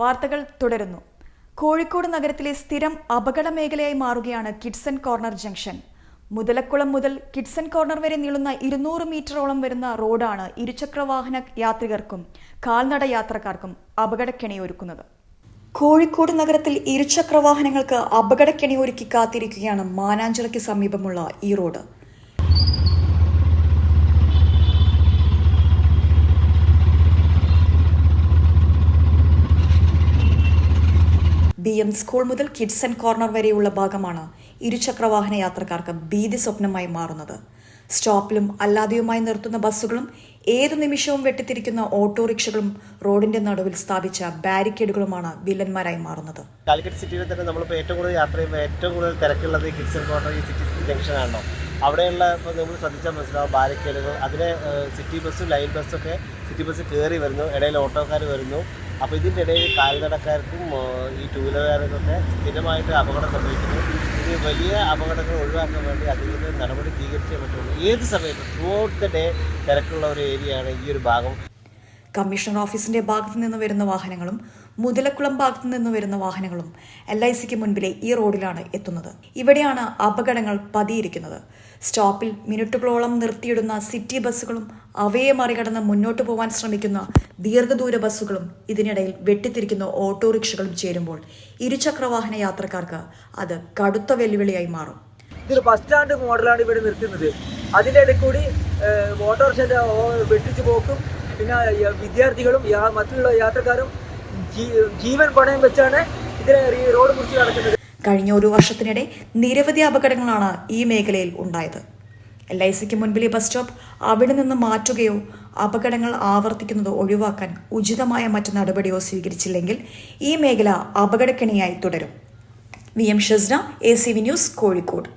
വാർത്തകൾ തുടരുന്നു. കോഴിക്കോട് നഗരത്തിലെ സ്ഥിരം അപകട മേഖലയായി മാറുകയാണ് കിഡ്സൺ കോർണർ ജംഗ്ഷൻ. മുതലക്കുളം മുതൽ കിഡ്സൺ കോർണർ വരെ നീളുന്ന ഇരുന്നൂറ് മീറ്ററോളം വരുന്ന റോഡാണ് ഇരുചക്രവാഹന യാത്രികർക്കും കാൽനട യാത്രക്കാർക്കും അപകടക്കെണിയൊരുക്കുന്നത്. കോഴിക്കോട് നഗരത്തിൽ ഇരുചക്രവാഹനങ്ങൾക്ക് അപകടക്കെണിയൊരുക്കി കാത്തിരിക്കുകയാണ് മാനാഞ്ചിറയ്ക്ക് സമീപമുള്ള ഈ റോഡ്. ബി എം സ്കൂൾ മുതൽ കിഡ്സ് ആൻഡ് കോർണർ വരെയുള്ള ഭാഗമാണ് ഇരുചക്രവാഹന യാത്രക്കാർക്ക് ഭീതി സ്വപ്നമായി മാറുന്നത്. സ്റ്റോപ്പിലും അല്ലാതെയുമായി നിർത്തുന്ന ബസ്സുകളും ഏതു നിമിഷവും വെട്ടിത്തിരിക്കുന്ന ഓട്ടോറിക്ഷകളും റോഡിന്റെ നടുവിൽ സ്ഥാപിച്ച ബാരിക്കേഡുകളുമാണ് വില്ലന്മാരായി മാറുന്നത്. കാലിക്കറ്റ് സിറ്റിയിൽ തന്നെ നമ്മളിപ്പോൾ ഏറ്റവും കൂടുതൽ യാത്ര ചെയ്യുമ്പോൾ ഏറ്റവും കൂടുതൽ തിരക്കുള്ളത് കിഡ്സൺ കോർണർ ഈ സിറ്റി ജംഗ്ഷനാണോ അവിടെയുള്ള ഇപ്പോൾ നമ്മൾ ശ്രദ്ധിച്ചാൽ മനസ്സിലാവും ബാരിക്കേഡുകൾ അതിലെ സിറ്റി ബസ്സും ലൈൻ ബസ്സൊക്കെ സിറ്റി ബസ് കയറി വരുന്നു ഇടയിൽ ഓട്ടോക്കാർ വരുന്നു. അപ്പോൾ ഇതിന്റെ ഇടയിൽ കാൽനടക്കാർക്കും ഈ ടൂ വീലറുകാർക്കൊക്കെ സ്ഥിരമായിട്ട് അപകടം സംഭവിക്കുന്നു. ഇത് വലിയ അപകടങ്ങൾ ഒഴിവാക്കാൻ വേണ്ടി അതിന് നടപടി സ്വീകരിച്ചേ പറ്റുള്ളൂ. ഏത് സമയത്തും ത്രൂ ഔട്ട് ദ ഡേ തിരക്കുള്ള ഒരു ഏരിയയാണ് ഈ ഒരു ഭാഗം. കമ്മീഷണർ ഓഫീസിന്റെ ഭാഗത്തു നിന്ന് വരുന്ന വാഹനങ്ങളും മുതലക്കുളം ഭാഗത്തു നിന്ന് വരുന്ന വാഹനങ്ങളും എൽ ഐ സിക്ക് മുൻപിലെ ഈ റോഡിലാണ് എത്തുന്നത്. ഇവിടെയാണ് അപകടങ്ങൾ പതിയിരിക്കുന്നത്. സ്റ്റോപ്പിൽ മിനിറ്റുകളോളം നിർത്തിയിടുന്ന സിറ്റി ബസ്സുകളും അവയെ മറികടന്ന് മുന്നോട്ട് പോകാൻ ശ്രമിക്കുന്ന ദീർഘദൂര ബസ്സുകളും ഇതിനിടയിൽ വെട്ടിത്തിരിക്കുന്ന ഓട്ടോറിക്ഷകളും ചേരുമ്പോൾ ഇരുചക്രവാഹന യാത്രക്കാർക്ക് അത് കടുത്ത വെല്ലുവിളിയായി മാറും. ഇതൊരു ബസ് സ്റ്റാൻഡ് മോഡലാണ് ഇവിടെ നിർത്തുന്നത്. അതിന്റെ ഇടയിൽ കൂടി ഓട്ടോറിക്ഷന്റെ വെട്ടിച്ച് പോക്കും പിന്നെ വിദ്യാർത്ഥികളും മറ്റുള്ള യാത്രക്കാരും ജീവൻ പണയം വെച്ചാണ് ഇതിനെ റോഡ് മുറിച്ച് നടക്കുന്നത്. കഴിഞ്ഞ ഒരു വർഷത്തിനിടെ നിരവധി അപകടങ്ങളാണ് ഈ മേഖലയിൽ ഉണ്ടായത്. എൽ ഐ സിക്ക് മുൻപിലെ ബസ് സ്റ്റോപ്പ് അവിടെ നിന്ന് മാറ്റുകയോ അപകടങ്ങൾ ആവർത്തിക്കുന്നത് ഒഴിവാക്കാൻ ഉചിതമായ മറ്റു നടപടിയോ സ്വീകരിച്ചില്ലെങ്കിൽ ഈ മേഖല അപകടക്കെണിയായി തുടരും. V M Shasna A C V news Kozhikode.